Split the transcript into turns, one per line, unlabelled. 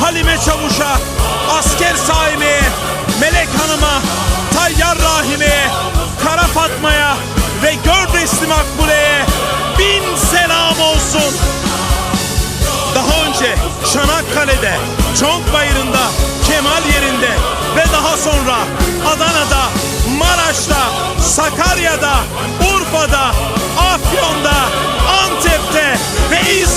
Halime Çavuş'a, Asker Saime, Melek Hanım'a, Tayyar Rahim'e, Kara Fatma'ya ve Gördesli Makbule'ye bin selam olsun. Daha önce Çanakkale'de, Çonkbayırı'nda, Kemal yerinde ve daha sonra Adana'da, Maraş'ta, Sakarya'da, Urfa'da, Afyon'da, Antep'te ve İzmir'de